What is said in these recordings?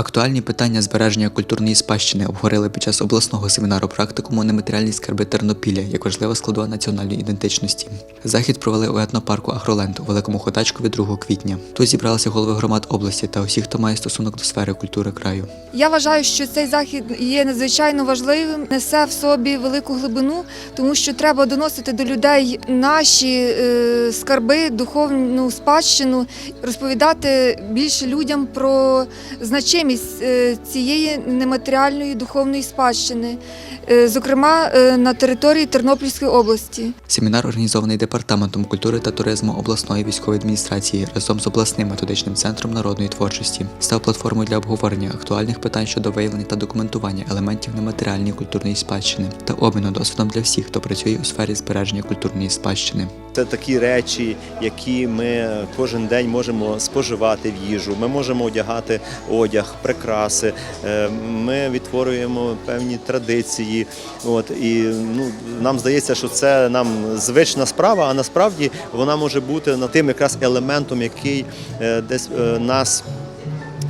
Актуальні питання збереження культурної спадщини обговорили під час обласного семінару практикуму нематеріальні скарби Тернопілля як важлива складова національної ідентичності. Захід провели у етнопарку Агроленд у Великому Ходачкові 2 квітня. Тут зібралися голови громад області та усі, хто має стосунок до сфери культури краю. Я вважаю, що цей захід є надзвичайно важливим, несе в собі велику глибину, тому що треба доносити до людей наші е, скарби, духовну спадщину, розповідати більше людям про значимість е, цієї нематеріальної духовної спадщини, е, зокрема е, на території Тернопільської області. Семінар організований департаментом культури та туризму обласної військової адміністрації разом з обласним методичним центром народної творчості став платформою для обговорення актуальних питань щодо виявлення та документування елементів нематеріальної культурної спадщини та обміну досвідом для всіх, хто працює у сфері збереження культурної спадщини. Це такі речі, які ми кожен день можемо споживати в їжу. Ми можемо одягати одяг, прикраси. е, Ми відтворюємо певні традиції. От і ну нам здається, що це нам звична справа, а насправді вона може бути на тим якраз елементом, який е, десь е, нас.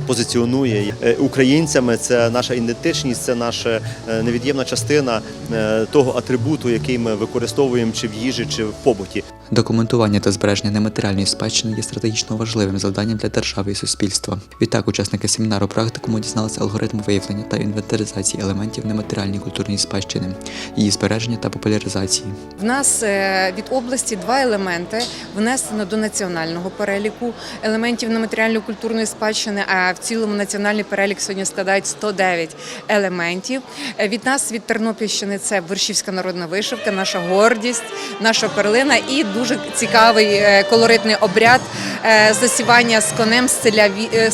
Позиціонує Е, українцями, це наша ідентичність, це наша е, невід'ємна частина е, того атрибуту, який ми використовуємо чи в їжі, чи в побуті. Документування та збереження нематеріальної спадщини є стратегічно важливим завданням для держави і суспільства. Відтак, учасники семінару практикуму дізналися алгоритм виявлення та інвентаризації елементів нематеріальної культурної спадщини, її збереження та популяризації. В нас від області два елементи внесено до національного переліку елементів нематеріальної культурної спадщини. А в цілому національний перелік сьогодні складають 109 елементів. Е, Від нас від Тернопільщини це Вершівська народна вишивка, наша гордість, наша перлина і дуже цікавий е, колоритний обряд е, засівання з конем з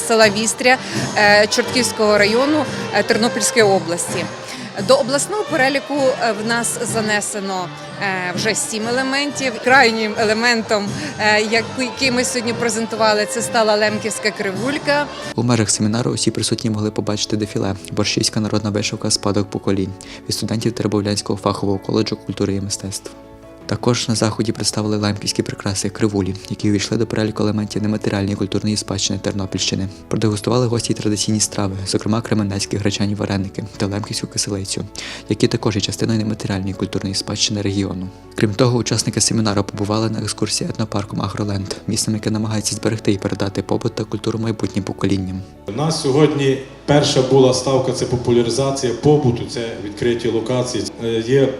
села Вістря Чортківського району Тернопільської області. До обласного переліку е, в нас занесено е, вже сім елементів. Крайнім елементом, е, який ми сьогодні презентували, це стала лемківська кривулька. У межах семінару усі присутні могли побачити дефіле борщівська народна вишивка спадок поколінь від студентів Теребовлянського фахового коледжу культури і мистецтв. Також на заході представили лемківські прикраси кривулі, які увійшли до переліку елементів нематеріальної культурної спадщини Тернопільщини. Продегустували гості традиційні страви, зокрема кременецькі гречані вареники та лемківську киселицю, які також є частиною нематеріальної культурної спадщини регіону. Крім того, учасники семінару побували на екскурсії етнопарком Агроленд, місцем, яке намагається зберегти і передати побут та культуру майбутнім поколінням. У нас сьогодні перша була ставка це популяризація побуту, це відкриті локації. Е, Є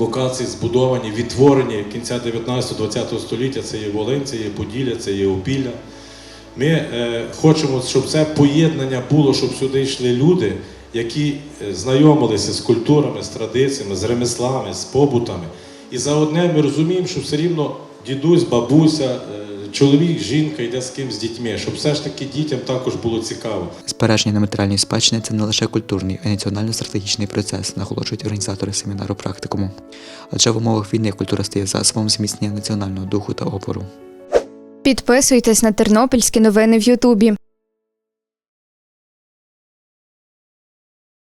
локації збудовані, відтворені кінця 19-20 століття. Це є Волинь, це є Поділля, це є Опілля. Ми е, хочемо, щоб це поєднання було, щоб сюди йшли люди, які е, знайомилися з культурами, з традиціями, з ремеслами, з побутами. І за одне ми розуміємо, що все рівно дідусь, бабуся, е, чоловік, жінка йде з ким з дітьми, щоб все ж таки дітям також було цікаво. Збереження нематеріальної спадщини це не лише культурний, а й національно-стратегічний процес, наголошують організатори семінару практикуму. Адже в умовах війни культура стає засобом зміцнення національного духу та опору. Підписуйтесь на тернопільські новини в Ютубі.